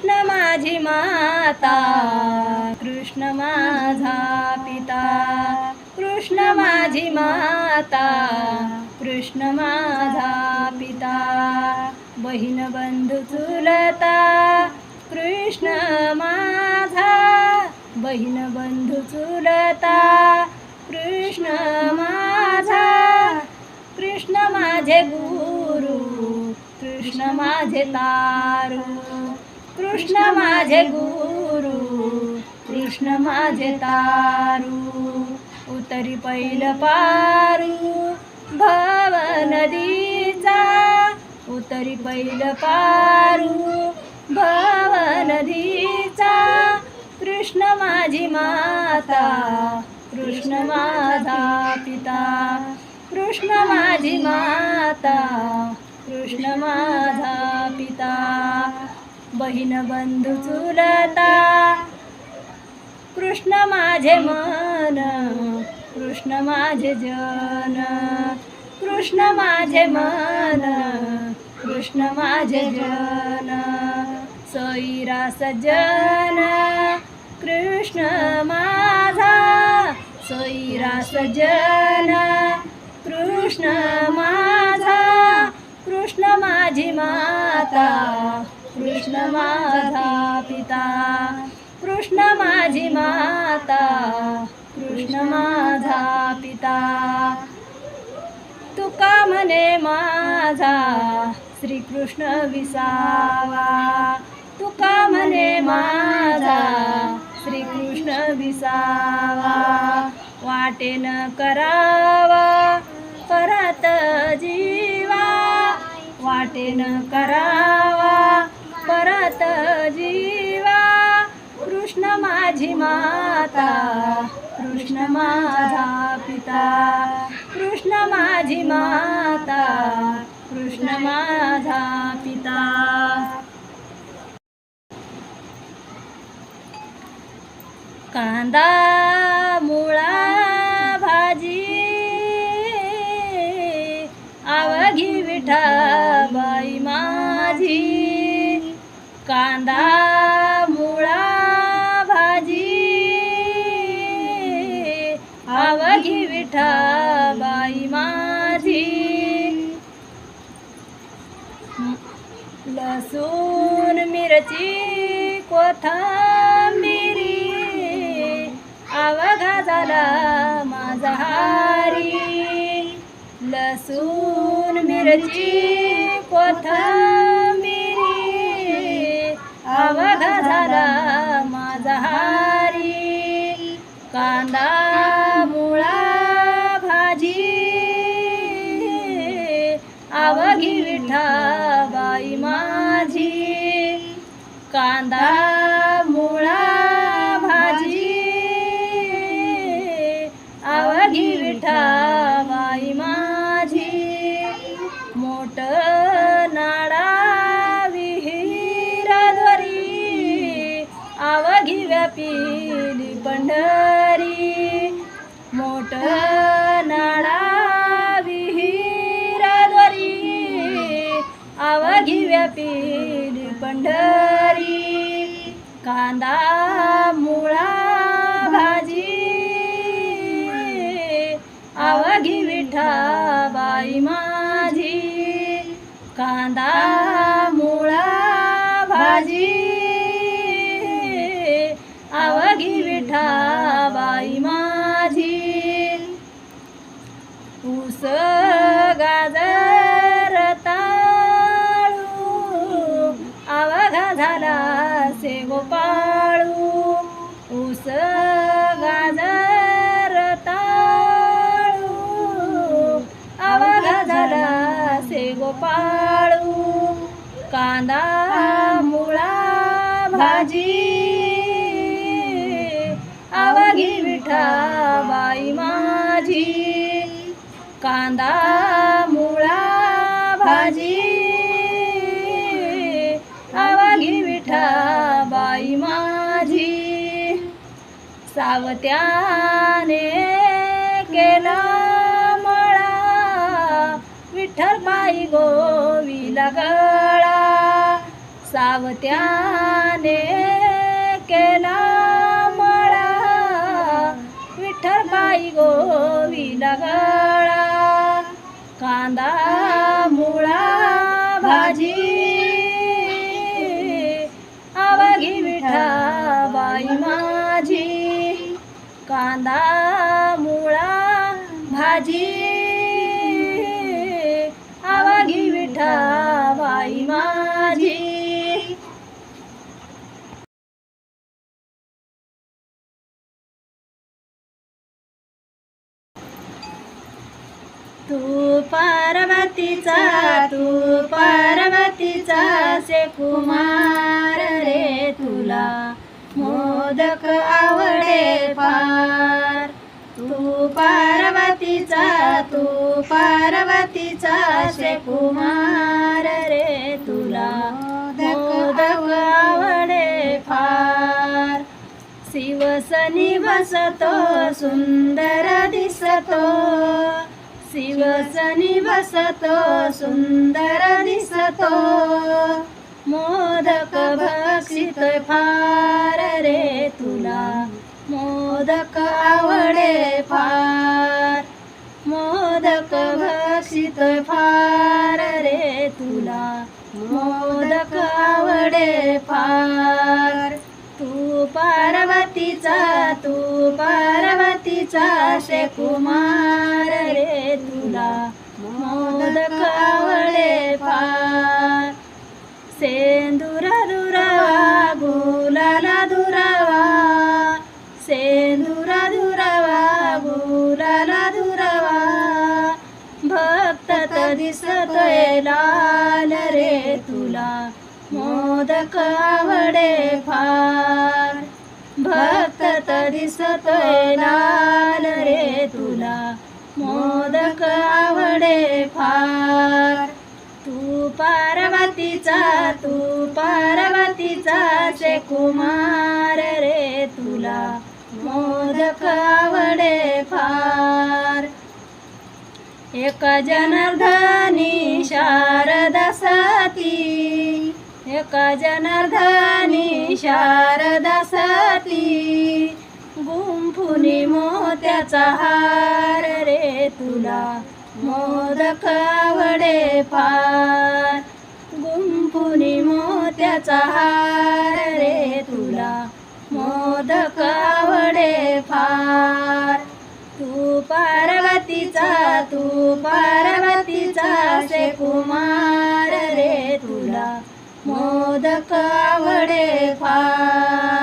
कृष्ण माझी माता कृष्ण माझा पिता कृष्ण माझी माता कृष्ण माझा पिता बहीण बंधू चुलता कृष्ण माझा बहीण बंधू चुलता कृष्ण माझा कृष्ण माझे गुरु कृष्ण माझे तारू. कृष्ण माझे गुरु कृष्ण माझे तारू उतरी पैल पारू भव नदीचा उतरी पैल पारू भव नदीचा कृष्ण माझी माता कृष्ण माझा पिता कृष्ण माझी माता कृष्ण माझा पिता. बहीण बंधू चुलता. कृष्ण माझे मन कृष्ण माझे जन. कृष्ण माझे मन कृष्ण माझे जन. सोयीरा सजन कृष्ण माझा. सोयीरा सजन कृष्ण माझा माझी माता कृष्ण माझा पिता. कृष्ण माझी माता कृष्ण माझा पिता. तुका म्हणे माझा श्रीकृष्ण विसावा. तुका म्हणे माझा श्रीकृष्ण विसावा. वाटेन करावा. वाटेन करावा परत जीवा. कृष्ण माझी माता कृष्ण माझा पिता. कृष्ण माझी माता कृष्ण माझा पिता. कांदा कांदा मुळा भाजी आवघी विठाबाई माझी लसूण मिरची कोथंबिरी आवघा झाला माझा हारी लसूण मिरची कोथंबिरी कांदा मुळा भाजी आवघी विठाबाई माझी. कांदा मुळा भाजी आवघी विठाबाई माझी. मोठ नाडा विहिराद्वारी आवघी व्यापी कांदा कांदा मुळा भाजी आवघी विठाबाई माझी. कांदा मुळा भाजी आवघी विठाबाई माझी. सावत्याने केला मळा विठ्ठल बाई गोवीला सावत्याने केला मळा. विठ्ठलबाई गोविला गळा. कांदा मुळा भाजी. आवघी विठाबाई माझी. कांदा मुळा भाजी. तू पार्वतीचा तू पार्वतीचा से कुमार रे तुला. मोदक आवडे फार तू पार्वतीचा तू पार्वतीचा से कुमार रे तुला. मोदक आवडे फार शिवसनी बसतो सुंदर दिसतो. शिवसनी बसतो सुंदर दिसतो. मोदक भक्षितोय फार रे तुला. मोदक आवडे फार. मोदक भक्षितोय फार रे तुला. मोदक आवडे फार. तू पार्वतीचा तू पार्वतीचा शे कुमार रे पार. मोदक दुरावा गुलाला दुरावा. सेंदुरा दुरावा गुलाला दुरावा. भक्त त दिसतोय लाल रे तुला. मोदक आवडे फार भक्त तर दिसतोय लाल रे तुला. मोदक फार तू पार्वतीचा तू पार्वतीचा से कुमार रे तुला. मोदक आवडे फार. एक जनार्दनी शारदा सती. एक जनार्दनी शारदा सती. गुंफुनी मोत्याचा हार रे तुला. मोदक आवडे फार गुंफुनी मोत्याचा हार रे तुला. मोदक आवडे फार तू पार्वतीचा तू पार्वतीचा से कुमार रे तुला. मोदक आवडे फार